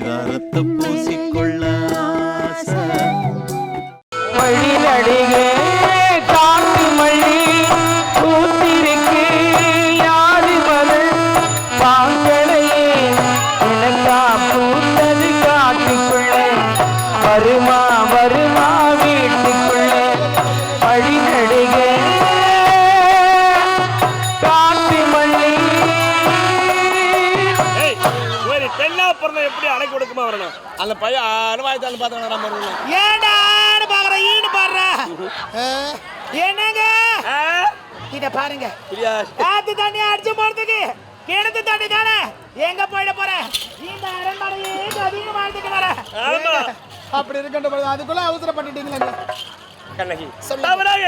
பரிதாரத்தை பூசிக்கொள்ள ஆசை. மழி பெண்ணா பிறந்த எப்படி அடக்கி கொடுக்குமா வரணும்? அந்த பையன் அனுபவத்தாலும் பார்த்து நம்ம வரணும் ஏண்டான்னு பாக்குற ஈன்னு பாடுற என்னங்க? இத பாருங்க. ஆத்து தண்ணி அடிச்சு போறதுக்கு கிணத்து தண்ணி தானே? எங்க போயிட போற? இந்த அரண்மனையே அதிகமானதுக்கு வர. ஆமா. அப்படி இருக்கின்ற பொழுது அதுக்குள்ள அவசரப்பட்டுட்டீங்களே. கண்ணகி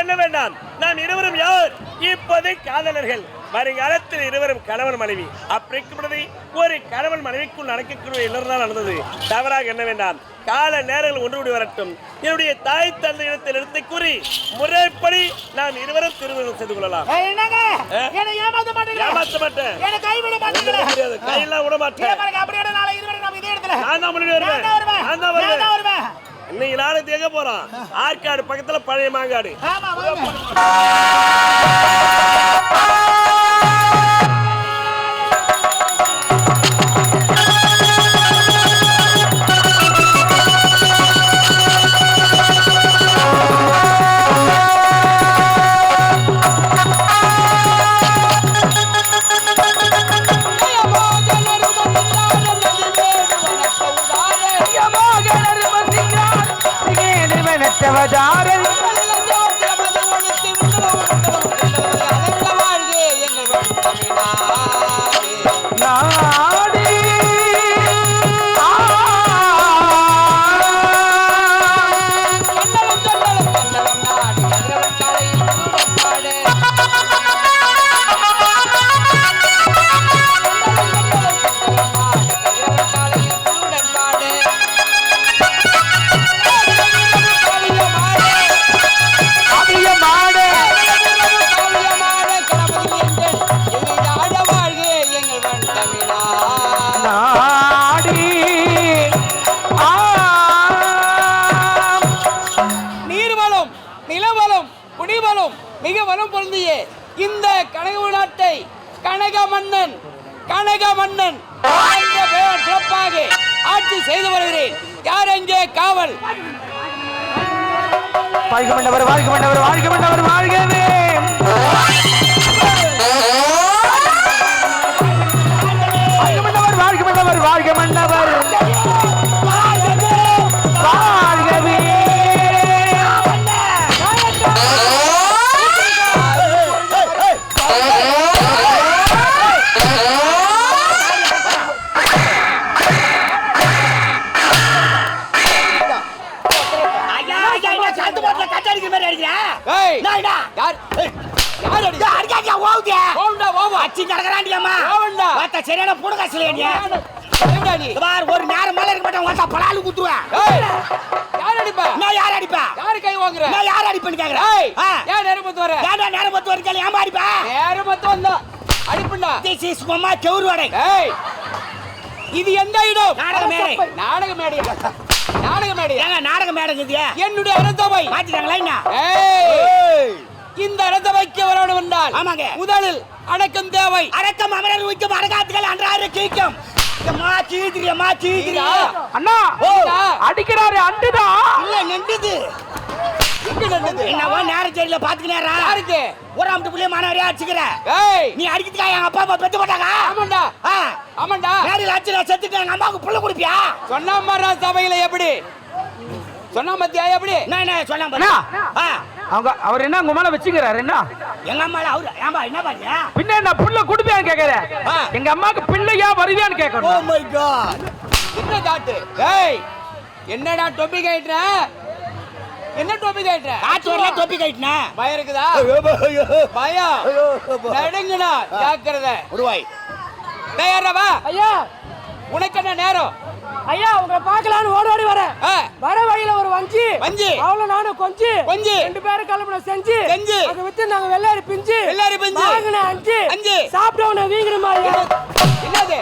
என்ன வேண்டாம். நாம் இருவரும் யார்? இப்போது காதலர்கள். வருங்காலத்தில் இருவரும் கணவன் மனைவி. அப்படி இருக்கும் பொழுது ஒரு கணவன் மனைவிக்குள் நடக்கக்கூடிய இல்லறதான் நடந்தது. தவறாக என்ன வேண்டாம் கால நேரங்கள் ஒன்று கூடி வரட்டும். என்னுடைய தாய் தந்தை இடத்தில் எடுத்து கூறி முறைப்படி நாம் இருவரும் திருமணம் செய்து கொள்ளலாம். ஏமாத்த மாட்டேன். கையெல்லாம் விட மாட்டேன். நான் தான் வருவேன். நான் தான் வருவேன். இன்னைக்கு நாளைக்கு எங்க போறோம். ஆற்காடு பக்கத்துல பழைய மாங்காடு. வாழ்க மண்டவர் வாழ்க மண்டவர் வாழ்க மண்டவர் வாழ்கவே அச்சி கடக்கறாண்டியம்மா. வாத்த சரியான எங்கடா நீ பார் ஒரு நேரம் மேல இருக்க மாட்டேன் வாத்தா பலாலு குத்துவேன் யார் அடிப்பா? நான் யார் அடிப்பா? யார் கை வாங்குற? நான் யார் அடிப்பேன்னு கேக்குறேன். ஏன் நெருப்பத்து வர? ஏன்டா நேரம் பத்து வரைக்கும் ஏமா அடிப்பா? நேரமத்து வந்தா அடிப்புண்டா? திஸ் இஸ் மம்மா செவுரு வடை. ஏய் இது எந்த இடம்? நாடக மேடை. நாடக மேடை. நாடக மேடை. ஏங்க நாடக இது? என்னுடைய அனந்தவை மாத்திட்டாங்களா என்ன? ஏய். என்றால் ஆமாங்க. முதலில் அடக்கம் தேவை. அரக்கம் அமரர் வைக்கும் அரகாத்துகள் அன்றாறு கீக்கும் அண்ணா அடிக்கிறாரு அண்டுதா? இல்ல நடந்தது என்னவோ நேரம் சரியில்ல பாத்துக்கினேரா? யாருக்கு? ஒரு அம்பட்டு புள்ளிய மாணவரையா அடிச்சுக்கிற. ஏய். நீ அடிக்கிறதுக்கா எங்க அப்பா அம்மா பெத்து போட்டாங்க? ஆமாண்டா. ஆ, ஆமாண்டா. நேரில் அடிச்சு நான் செத்துட்டு எங்க அம்மாவுக்கு புள்ள கொடுப்பியா? சொன்னா மரா சபையில எப்படி? சொன்னா மத்தியா எப்படி? நான் என்ன சொன்னா அண்ணா. ஆ. அவங்க அவர் என்ன உங்க மேல வச்சுக்கிறாரு என்ன? எங்க அம்மா அவரு ஏன்பா என்ன பாத்தியா பின்ன என்ன புள்ள குடுப்பியான்னு கேக்குறேன் ஆ. எங்க அம்மாக்கு பிள்ளையா வருவியான்னு ஓ கேட்கணும் மை காட் என்ன காட்டு? ஏய் என்னடா டொப்பி கேட்டுற என்ன டொப்பி கேட்டுற காத்து வரல தொப்பி கட்டினா பயம் இருக்குதா? பயம். நடுங்கடா ஜாக்கிரதை. உருவாய். தயாரவா ஐயா. உனக்கு என்ன நேரம்? ஐயா உங்களை பார்க்கலான்னு ஓடி ஓடி வரேன். வர வழியில ஒரு வஞ்சி. வஞ்சி. அவள நானும் கொஞ்சி. கொஞ்சி. ரெண்டு பேரும் கலப்பட செஞ்சு. செஞ்சு. அங்க வித்து நாங்க வெள்ளாரி பிஞ்சு. வெள்ளாரி பிஞ்சு. வாங்கின அஞ்சு. அஞ்சு. சாப்பிட்டவன வீங்கிற மாதிரி என்னது?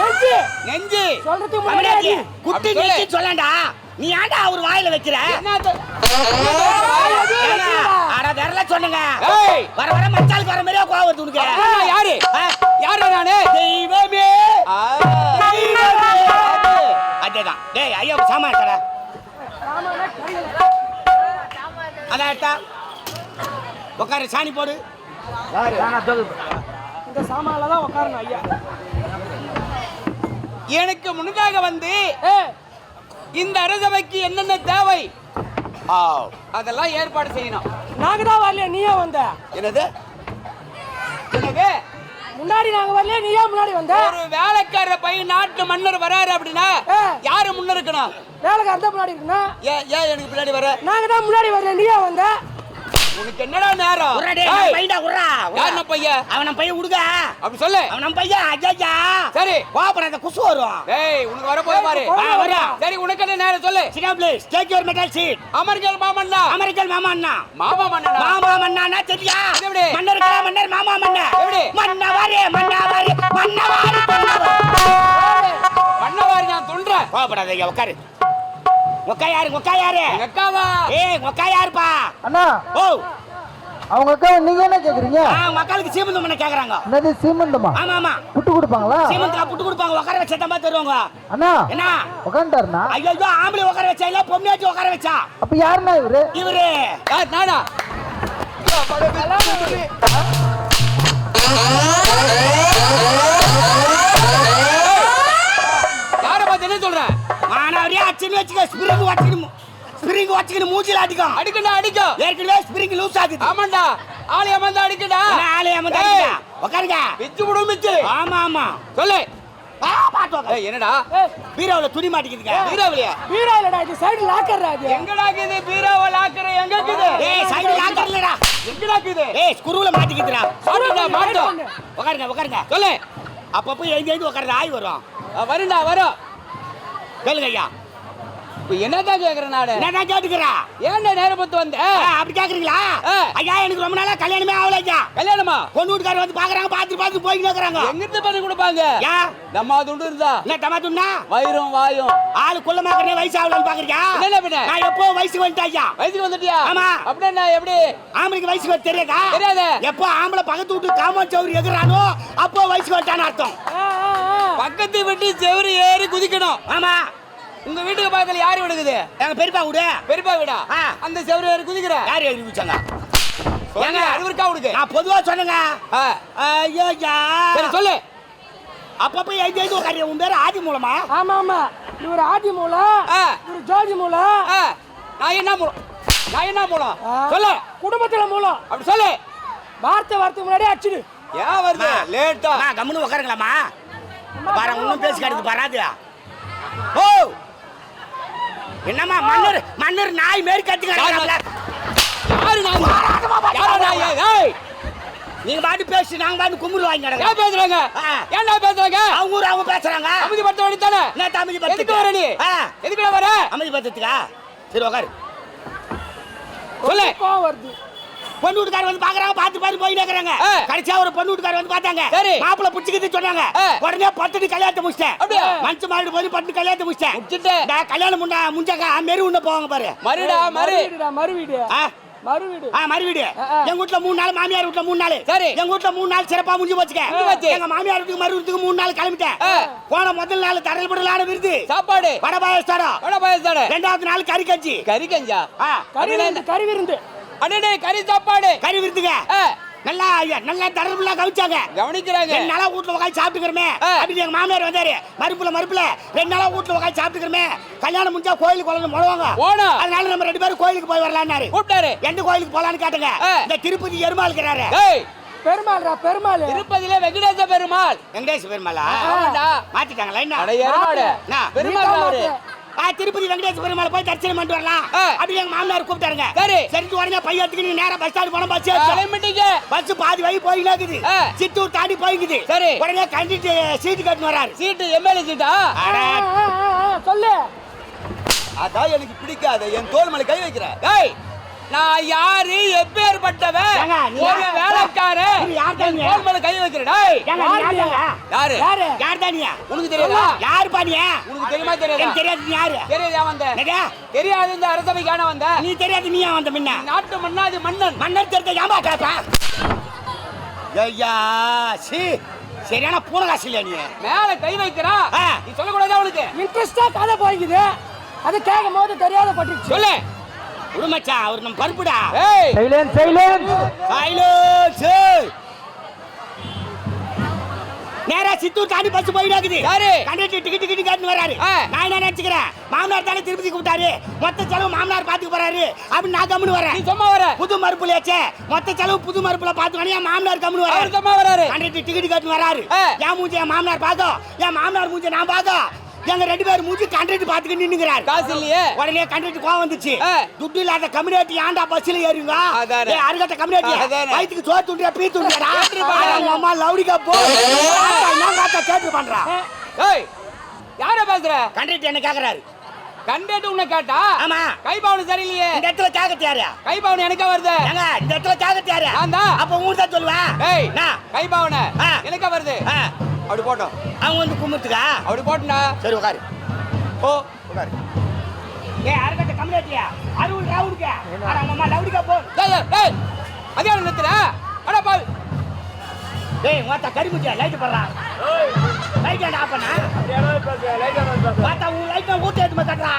நெஞ்சு. நெஞ்சு. சொல்றதுக்கு முன்னாடி. குட்டி. நெச்சி சொல்லண்டா. நீ ஏன்டா அவர் வாயில வைக்கிற? அட விரல சொன்னுங்க. ஏய். வர வர மச்சாலுக்கு வர மாதிரியா கோவம் உனக்கு. யாரு? யாரு நானு? தெய்வமே. ஆ. தெய்வமே அதேதான் டேய் ஐயா சாமான் தர அதான் எடுத்தா. உட்காரு சாணி போடு. இந்த சாமான்ல தான் உட்காரணும் ஐயா. எனக்கு முன்னதாக வந்து இந்த அரசவைக்கு என்னென்ன தேவை? அதெல்லாம் ஏற்பாடு செய்யணும். நாங்க தான் வரலையே நீயே வந்த. என்னது? எனவே முன்னாடி நாங்க வரலையே? நீயே முன்னாடி வந்த? ஒரு வேலைக்கார பையன் நாட்டு மன்னர் வராரு அப்படின்னா. யாரு முன்ன இருக்கணும்? வேலைக்காரன் தான் முன்னாடி இருக்குன்னா ஏன் ஏன் எனக்கு பின்னாடி வர? நாங்க தான் முன்னாடி வரல நீயே வந்த? உனக்கு என்னடா நேரம்? நம்ம பையன்டா உர்றா. யார் நம்ம பையன்? அவன் நம்ம பையன் விடுங்க அப்படி சொல்லு. அவன் நம்ம பையன் அஜாஜா. சரி. கோபுரம் குசு வரும். டேய் உனக்கு வர போய் பாரு. வா, வரா. சரி உனக்கு என்ன நேரம் சொல்லு. சின்ன please take your metal seat American மாமன்னா American மாமா அண்ணா. மாமா மன்னனா மாமா மன்னானா தெரியா? எப்படி? மன்னருக்கா மன்னர்? மாமா மன்னர் எப்படி? மன்னவாரே மன்னவாரே மன்னவாரே மன்னவாரே. மன்னவாரி நான் துன்றேன் கோபப்படாத ஐயா உட்காரு. உக்கா யாரு? உக்கா யாரு? அக்காவா? ஏய் உக்கா யாருப்பா? அண்ணா. ஓ. அவங்க அக்கா நீங்க என்ன கேக்குறீங்க? ஆ மக்களுக்கு சீமந்தம் பண்ண கேக்குறாங்க. என்னது சீமந்தமா? ஆமா ஆமா புட்டு கொடுப்பாங்களா? சீமந்தம் புட்டு கொடுப்பாங்க. உட்கார வச்சா தான் தருவாங்க அண்ணா. என்ன? உக்காண்டாருண்ணா ஐயோ ஐயோ, ஆம்பளை உட்கார வச்சா இல்ல பொம்மையாச்சும் உட்கார வச்சா? அப்ப யாருண்ணா இவரு? இவரு. யார் நானா? யார பார்த்து என்ன சொல்ற மானவரே அச்சுன்னு வச்சுக்க ஸ்பிரிங் வச்சுக்கணும் ஸ்பிரிங் வச்சுக்கணும் மூஞ்சில அடிக்கும். அடிக்கடா அடிக்கும். ஏற்கனவே ஸ்பிரிங் லூஸ் ஆகுது. ஆமாண்டா. ஆளி அமர்ந்தா அடிக்கடா ஆளே ஏய், உட்காருங்க பிச்சு விடும் பிச்சு ஆமா ஆமா. சொல்லு. என்னடா? பீரோவுல துணி மாட்டிக்குதுங்க. பீராவளியா பீரா இல்லடா இது சைடு லாக்கர்டா இது? எங்கடா இருக்குது? பீராவ எங்க இருக்குது? ஏய் சைடு லாக்கர் இல்லடா. எங்கடா இருக்குது? ஏய் ஸ்குருல மாட்டிக்குதுடா. மாட்டுடா மாட்டோம் உட்காருங்க உட்காருங்க சொல்லு. அப்பப்போ எழுதி எழுதி உட்காருது ஆய் வரும். அஹ் வருண்டா வரும். கேளுங்க ஐயா இப்ப என்னதான் கேக்குறேன் நானு? என்னதான் கேட்டுக்கிறா? ஏன்டா நேரம் பார்த்து வந்த? அப்படி கேக்குறீங்களா. ஐயா எனக்கு ரொம்ப நாளா கல்யாணமே ஆகல ஐயா. கல்யாணமா? பொண்ணு வீட்டுக்காரர் வந்து பாக்குறாங்க பாத்து பாத்து போயிட்டு இருக்கிறாங்க. எங்கிருந்து பண்ணி கொடுப்பாங்க? யா? நம்ம துண்டு இருந்தா? என்ன டமாட்டுன்னா வயிறும் வாயும். ஆளு குள்ளமாக்குறே வயசு ஆகலன்னு பாக்குறியா? என்னென்ன பின்ன? நான் எப்போ வயசுக்கு வந்துட்டேன் ஐயா? வயசுக்கு வந்துட்டியா? ஆமா. அப்படின்னா எப்படி? ஆம்பளைக்கு வயசுக்கு தெரியாதா? தெரியாதே. எப்போ ஆம்பளை பக்கத்து வீட்டு காமன் சௌரி எகுறானோ அப்போ வயசுக்கு வந்துட்டான்னு அர்த்தம். பக்கத்து வீட்டு செவரு ஏறி குதிக்கணும். ஆமா. உங்க வீட்டுக்கு பக்கத்துல யாரு விடுக்குது எங்க பெரியப்பா வீடு பெரியப்பா வீடா. அந்த செவரு ஏறி குதிக்கிற. யார் எழுதி வச்சாங்க ஏங்க அறிவுக்கா விடுக்கு நான் பொதுவா சொன்னேங்க. ஐயோ சரி சொல்லு. அப்பப்போ எழுதி எழுதி உட்காரு உன் பேரு ஆதி மூலமா? ஆமா ஆமா. இவர் ஆதி மூலம். இவர் ஜோதி மூலம் நான் என்ன மூலம்? நான் என்ன மூலம். சொல்லு. குடும்பத்துல மூலம். அப்படி சொல்லு. வார்த்தை வார்த்தை முன்னாடி அடிச்சிடு. ஏன் வருது. லேட்டா. நான் கம்முன்னு உட்காருங்களாம்மா. பாரு இன்னும் பேசி காட்டுது பாராது ஓ! என்னம்மா மன்னர் மன்னர் நாய் மாரி யாரு நான் யாரா நான் ஏய்! நீங்க பாட்டு பேசி நாங்க பாட்டு கும்பிடு வாங்கி கிடங்க ஏன் பேசுறாங்க? ஆ. ஏன்டா பேசுறாங்க? அவங்க ஊர் அவங்க பேசுறாங்க. அமைதி படுத்த வேண்டியதானே என்ன தமிழ் எதுக்கு வர நீ? ஆ. எதுக்கு வர? அமைதி பத்துக்கா சரி உட்காரு சொல்லு. கோவம் வருது. பொண்ணு வீட்டுக்காரர் வந்து பாக்குறாங்க பார்த்து பார்த்து போய் இருக்கிறாங்க. ஆ. கடைசியா ஒரு பொண்ணு வீட்டுக்காரர் வந்து பார்த்தாங்க. சரி. மாப்பிள்ளை பிடிச்சிக்கிட்டு சொன்னாங்க. உடனே பட்டுட்டு கல்யாணத்தை முடிச்சிட்டேன். அப்படியா? மனுஷன் மாடு போய் பட்டு கல்யாணத்தை முடிச்சிட்டேன். முடிச்சிட்டு நான் கல்யாணம் முன்னா முஞ்சக்கா மெரு உண்ண போவாங்க பாரு. மறுடா மறு. வீடுடா மறு வீடு ஆ. மறு வீடு ஆ மறு வீடு ஆ, ஆ. எங்க வீட்ல மூணு நாள் மாமியார் வீட்ல மூணு நாள். சரி. எங்க வீட்ல மூணு நாள் சிறப்பா முடிஞ்சு போச்சுக்க. எங்க மாமியார் வீட்டுக்கு மறு வீட்டுக்கு மூணு நாள் கிளம்பிட்டேன். போன முதல் நாள் தரல் படலான விருது. சாப்பாடு. வட பாயஸ்தாரம் வட பாயசாடு ரெண்டாவது நாள் கறி கஞ்சி. கறி கஞ்சா? கறி விருந்து. அடடே கறி சாப்பாடு. கறி விருதுங்க ஆ, நல்லா ஐயா நல்லா தரலாம் கவிச்சாங்க. கவனிக்கிறாங்க. ரெண்டு நாளா வீட்டுல உட்காந்து சாப்பிட்டுக்கிறமே. ஆ. அப்படின்னு எங்க மாமியார் வந்தாரு. மறுப்புல மறுப்புல. ரெண்டு நாளா வீட்டுல உட்காந்து சாப்பிட்டுக்கிறமே. கல்யாணம் முடிஞ்சா கோயிலுக்கு வரணும் முழுவாங்க. போனோம். அதனால நம்ம ரெண்டு பேரும் கோயிலுக்கு போய் வரலாம்னாரு கூப்பிட்டாரு. எந்த கோயிலுக்கு போலான்னு கேட்டுங்க. இந்த திருப்பதி எருமாள் இருக்கிறாரு ஏய். பெருமாள்டா பெருமாள். திருப்பதியில வெங்கடேச பெருமாள். வெங்கடேஷ் பெருமாளா? மாத்திட்டாங்களா என்ன? பெருமாள் திருப்பதி வெங்கடேஷ் பெருமாள் போய் தரிசனம் பண்ணிட்டு வரலாம் ஆ. அப்படி எங்க மாமனார் கூப்பிட்டாருங்க சரி. சரிட்டு உடனே பையத்துக்கு நீ நேரா பஸ் ஸ்டாண்ட் போன பஸ் கிளம்பிட்டீங்க பஸ் பாதி வழி போயினாக்குது ஆ. சித்தூர் தாண்டி போய்க்குது சரி. உடனே கண்டிட்டு சீட்டு கட்டின்னு வராரு சீட்டு எம்எல்ஏ சீட்டா சொல்லு அதான் எனக்கு பிடிக்காத என் தோல் மேல கை வைக்கிற ஏய் நான் யாரு? எப்பேற்பட்டவன் ஏங்க, நீ ஒரு யார்? வேலைக்காரன் நீ யார் மேல கை யாருங்க? யாரு யாரு? யார்? தான் நீ? உனக்கு தெரியாதா? யாருப்பா நீ? உனக்கு தெரியுமா தெரியாதா? தெரியாது நீ யாரு? தெரியாதா வந்த? தெரியாது இந்த அரசவைக்கான வந்த. நீ தெரியாது நீ ஏன் வந்த முன்ன நாட்டு மன்னாதி மன்னன். மன்னர் தெரிஞ்ச ஏன்பா கேப்ப? ஐயா சி. சரியான பூனகாசி இல்லையா நீ? மேல கை வைக்கிறா? ஆ. நீ சொல்லக்கூடாதா உனக்கு? இன்ட்ரெஸ்டா கதை போய்க்குது. அது கேட்கும் போது தெரியாத பட்டுச்சு சொல்லு. விடு மச்சான் அவர் நம்ம பருப்புடா. ஏய். சைலன்ஸ் சைலன்ஸ் சைலன்ஸ் நேரா சித்தூர் தாண்டி பஸ் போயிடாக்குது யாரு? கண்டக்டர் டிக்கெட் டிக்கெட் காட்டு வராரு. ஆ. நான் என்ன நினைச்சுக்கிறேன்? மாமனார் தானே திருப்பதி கூப்பிட்டாரு. மொத்த செலவு மாமனார் பாத்துக்க போறாரு. அப்படின்னு நான் கம்முன்னு நீ வரேன் சும்மா வர. புது மறுப்புலையாச்சே மொத்த செலவு புது மறுப்புல பாத்துக்கணும் என் மாமனார் கம்முன்னு அவர் வராரு சும்மா வராரு. கண்டக்டர் டிக்கெட் காட்டு வராரு. என் மூஞ்சி என் மாமனார் பாக்கும் என் மாமனார் மூஞ்சி நான் பாக்கும் எங்க ரெண்டு பேரும் மூஞ்சி கண்டக்டர் பாத்துக்கிட்டு நின்னுங்கிறாரு காசு இல்லையே? உடனே கண்டக்டர் கோவம் வந்துச்சு. துட்டு இல்லாத கம்யூனிட்டி ஆண்டா பஸ்ல ஏறுங்க. ஏய், அருகட்ட கம்யூனிட்டி. வயித்துக்கு சோறு துண்டியா பீ துண்டியாடா அம்மா லவுடிக்கா போ. என்ன காத்தா கேட்டு பண்றா? ஏய் யார பேசுற? கண்டக்டர் என்ன கேக்குறாரு. கண்டேட்டு உன்னை கேட்டா? ஆமா. கை பவுன் சரியில்லையே. இந்த இடத்துல கேக்கத்து யாரு? கை பவுன் எனக்கு வருது. ஏங்க இந்த இடத்துல கேக்கத்து யாரு? நான் தான். அப்ப ஊர் தான் சொல்லுவேன். ஏய் நான். கை பவுன ஆ. எனக்கு வருது. ஆ, அப்படி போட்டோம். அவங்க வந்து கும்பிட்டுக்கா? அப்படி போட்டா சரி உட்காரு ஓ உட்காரு ஏய் அருகட்ட கம்யூனிட்டியா அருள் ராவுடிக்கா. அவங்க அம்மா லவுடிக்கா போ. ஏய், ஏய் அதே நிறுத்துற அட பாவி ஏய் மாத்தா கரிமுட்டியா லைட் போடுறா. லைட் ஆன் ஆஃப் பண்ணா? மாத்தா உன் லைட் ஊத்தி எடுத்து மாட்டறா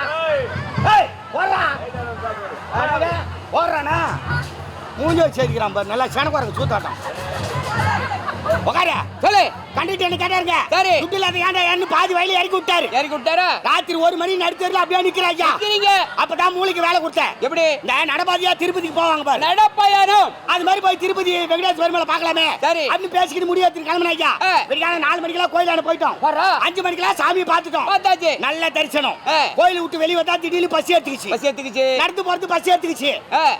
ஏய். ஓடுறா அடடே ஓடுறானா மூஞ்சி வச்சு அடிக்கிறான் பாரு. நல்லா சனக்குறங்க சூத்தாட்டம். உட்காரு சொல்லு. கண்டிட்டு என்ன கேட்டாருங்க சரி. துட்டு இல்லாத ஏன்டா என்ன பாதி வயல இறக்கி விட்டாரு இறக்கி விட்டாரா ராத்திரி ஒரு மணி நடுத்தரில் அப்படியே நிக்கிறாங்க நிக்கிறீங்க. அப்பதான் மூளைக்கு வேலை கொடுத்தேன். எப்படி? இந்த நடபாதியா திருப்பதிக்கு போவாங்க பாரு. நடப்பயணம் அது மாதிரி போய் திருப்பதி வெங்கடேஷ் பெருமாளை பார்க்கலாமே. சரி. அப்படின்னு பேசிக்கிட்டு முடிவு கிளம்பினாய்யா. வெடிக்கான நாலு மணிக்கெல்லாம் கோயிலான போயிட்டோம். அஞ்சு மணிக்கெல்லாம் சாமியை பார்த்துட்டோம். பார்த்தாச்சு. நல்ல தரிசனம். கோயிலை விட்டு வெளியே வந்தா திடீர்னு பசி எடுத்துக்கிச்சு. பஸ் ஏத்துக்குச்சு நடந்து போறது பசி எடுத்துக்கிச்சு.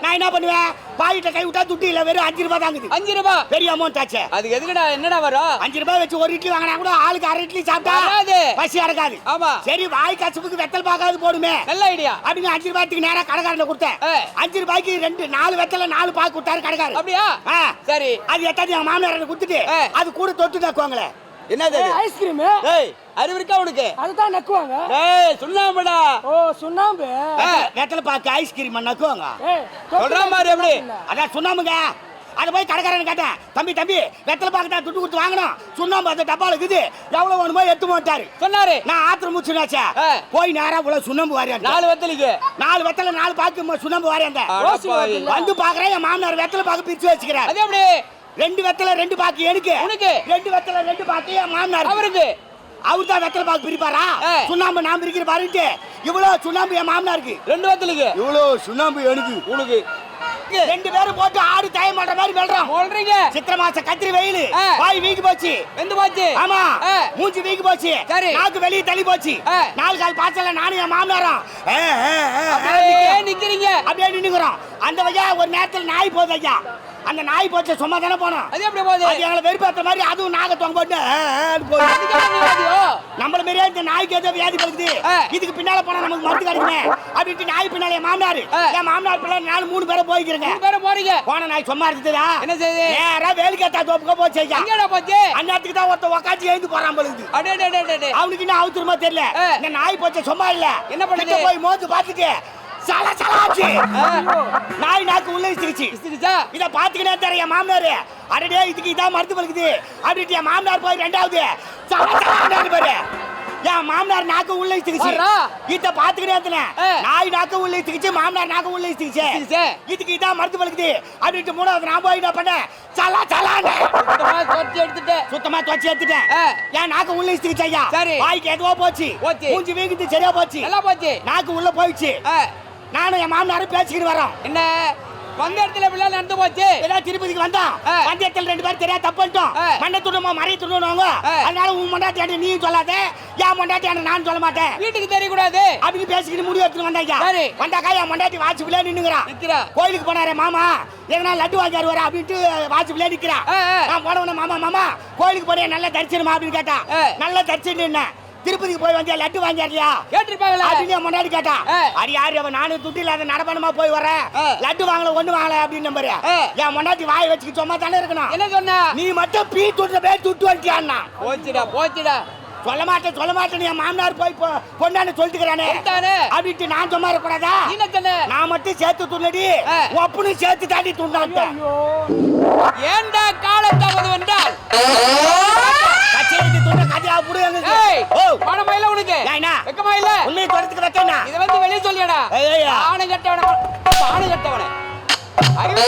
நான் என்ன பண்ணுவேன்? பாயிட்ட கை விட்டா துட்டு இல்ல வெறும் அஞ்சு ரூபாய் தாங்குது அஞ்சு ரூபாய்? பெரிய அமௌண்ட் ஆச்சு. அதுக்கு எதுக்குடா? என்னடா வரும் அஞ்சு ரூபாய் வச்சு ஒரு இட்லி வாங்கினா கூட ஆளுக்கு அரை இட்லி சாப்பிட்டா வராது. பசி அடக்காது ஆமா. சரி வாய் கசப்புக்கு வெத்தல் பார்க்காது போடுமே நல்ல ஐடியா அப்படின்னு அஞ்சு ரூபாய்க்கு நேரா கடைக்காரன் கொடுத்தேன். அஞ்சு ரூபாய்க்கு ரெண்டு நாலு வெத்தல நாலு பாக்கு கொடுத்தாரு கடைக்காரர் அப்படியா. சரி அது எத்தாச்சு என் மாமனார் கொடுத்துட்டு. அது கூட தொட்டு தாக்குவாங்களே என்னது இது? ஐஸ்கிரீம் ஏய் அறிவு இருக்கா உனக்கு அதுதான் நக்குவாங்க ஏய் சுண்ணாம்படா ஓ சுண்ணாம்பு. வெத்தலை பாக்கு ஐஸ்கிரீம் நக்குவாங்க சொல்றா மாதிரி எப்படி? அதான் சுண்ணாமுங்க அதை போய் கடைக்காரன் கேட்டேன் தம்பி தம்பி வெத்தலை பாக்கு தான் துட்டு கொடுத்து வாங்கணும். சுண்ணாம்பு அந்த டப்பால இருக்குது. எவ்வளவு வேணுமோ எடுத்து மாட்டாரு சொன்னாரு. நான் ஆத்திரம் முடிச்சுனாச்சே. போய் நேரா இவ்வளவு சுண்ணாம்பு வாரியாங்க நாலு வத்தலிக்கு. நாலு வெத்தலை நாலு பாக்கு சுண்ணாம்பு. வாத்தில. வந்து பாக்குறேன் என் மாமனார் வெத்தலை பாக்கு பிரிச்சு வச்சுக்கிறார் அது எப்படி? ரெண்டு வெத்தலை ரெண்டு பாக்கு எனக்கு. உனக்கு? ரெண்டு வெத்தலை ரெண்டு பாக்கு என் மாமனார் அவருக்கு? அவர் தான் வெத்தலை பாக்கு பிரிப்பாரா. சுண்ணாம்பு நான் பிரிக்கிற பாருன்ட்டு. இவ்வளவு சுண்ணாம்பு என் மாமனாருக்கு. ரெண்டு வத்தலிக்கு. இவ்வளவு சுண்ணாம்பு எனக்கு. உனக்கு. ரெண்டு பேரும் போட்டு ஆடு தய மாட்ட மாதிரி வெல்றோம். சொல்றீங்க. சித்திர மாசம் கத்திரி வெயில். வாய் வீங்கி போச்சு. வெந்து போச்சு. ஆமா. மூஞ்சி வீங்கி போச்சு. சரி. நாக்கு வெளியே தள்ளி போச்சு. நாலு கால் பாய்ச்சல நானும் என் மாமனாரும். அப்படியே நிக்கிறீங்க. அப்படியே நின்னுக்கிறோம். அந்த வழியா ஒரு நேரத்துல நாய் போகுது ஐயா. அந்த நாய் போச்சு சும்மா தானே போனோம் அது எப்படி போகுது அது எங்களை வெறுப்பேற்ற மாதிரி அதுவும் நாக தொங்க போட்டு போகுது? நம்மள மாதிரியே இந்த நாய்க்கு ஏதோ வியாதி படுக்குது ஆ. இதுக்கு பின்னால போனா நமக்கு மருந்து கிடைக்குமே அப்படின்ட்டு நாய் பின்னால என் மாமனார். என் மாமனார் பிள்ளை நாலு மூணு பேரை போய்க்கிறேங்க மூணு பேரும் போறீங்க போன நாய் சும்மா இருந்ததா என்ன செய்யுது நேரா வேலிக்கத்தா தோப்புக்க போச்சு எங்கடா போச்சு அந்நேரத்துக்கு தான் ஒருத்த உக்காச்சி எழுந்து போறான் அடே. அவனுக்கு என்ன அவுத்துருமா தெரியல. இந்த நாய் போச்சு சும்மா இல்ல என்ன பண்ணுது? போய் மோந்து பார்த்துட்டு சல சலாச்சு நாய் நாக்கு உள்ள இழுத்துக்கிச்சு இசுக்குச்சா? இத பாத்துக்கிட்டே தர என் மாமனாரு. அடடே இதுக்கு இதான் மருந்து பழுக்குது. அப்படின்ட்டு என் மாமனார் போய் ரெண்டாவது சல சலான்னு பாரு. என் மாமனார் நாக்கு உள்ள வர்றா. இத பாத்துக்கிட்டே இருந்தேன். நாய் நாக்கு உள்ள இழுத்துக்கிச்சு மாமனார் நாக்கு உள்ள. இழுத்துக்கிச்சு இதுக்கு இதான் மருந்து பழுக்குது. அப்படின்ட்டு மூணாவது நான் போய் என்ன பண்ணேன்? சல சலான்னு. சுத்தமா துவச்சி எடுத்துட்டேன். என் நாக்கு உள்ள இழுத்துக்கிச்சு ஐயா. சரி. வாய்க்கு எதுவோ போச்சு. மூஞ்சி வீங்கிட்டு சரியா போச்சு. நல்லா போச்சு. நாக்கு உள்ள போயிடுச்சு. நானும் என் மாமனாரும் பேசிக்கிட்டு வரோம். என்ன? வந்த இடத்துல இப்படிலாம் நடந்து போச்சு? ஏதோ திருப்பதிக்கு வந்தோம் ஆ. பந்தயத்தில் ரெண்டு பேரும் தெரியா தப்பு பண்ணிட்டோம். ஆ. மண்ணை துணுமா மறைய துணுவாங்க. அதனால உன் மண்டாட்டி நீயும் சொல்லாத. என் மண்டாட்டி நான் சொல்ல மாட்டேன். வீட்டுக்கு தெரியக்கூடாது. அப்படின்னு பேசிக்கிட்டு முடிவு எடுத்துட்டு வந்தாங்க சரி. வந்தாக்கா என் மண்டாட்டி வாட்சி பிள்ளை நின்னுங்கிறான் நிக்கிறா. கோயிலுக்கு போனாரே மாமா. எதனா லட்டு வாங்கி வருவாரா அப்படின்ட்டு வாட்சி பிள்ளை நிக்கிறா. நான் போனவன மாமா மாமா கோயிலுக்கு போறேன் நல்ல தரிசனமா அப்படின்னு கேட்டா. நல்ல தரிசனம் என்ன திருப்பதிக்கு போய் வந்தியா? லட்டு வாங்கியாரியா கேட்டிருப்பாங்களே. அப்படின்னு முன்னாடி கேட்டான். அடி யாரு அவன்? நானும் துட்டு இல்லாத நடப்பணமா போய் வரேன். லட்டு வாங்கல ஒண்ணு வாங்கல அப்படின்னு நம்பரு. என் முன்னாடி வாய் வச்சுக்கிட்டு சும்மா தானே இருக்கணும். என்ன சொன்ன? நீ மட்டும் பீ துட்டு போய் துட்டு வந்துட்டியான்னா. போச்சுடா போச்சுடா. சொல்ல மாட்டேன் சொல்ல மாட்டேன் என் மாமனார் போய் பொண்ணான்னு சொல்லிட்டுக்கிறானே. அப்படின்ட்டு நான் சும்மா இருக்கக்கூடாதா நான் மட்டும் சேர்த்து துண்ணடி. ஆ. ஒப்புன்னு சேர்த்து தாண்டி துண்ணாட்டேன் ஏண்டா காலத்தாவது என்றால்? கச்சேரிக்கு துண்ண கதையா புடுங்க ஏய் பணமா இல்ல உனக்கு. ஏய்ண்ணா. வெக்கமா இல்ல உண்மையை தொடத்துக்கு வைக்கண்ணா இத வந்து வெளிய சொல்லியடா. ஏய். ஆணை கட்டவன. ஆணை கட்டவன. அறிவு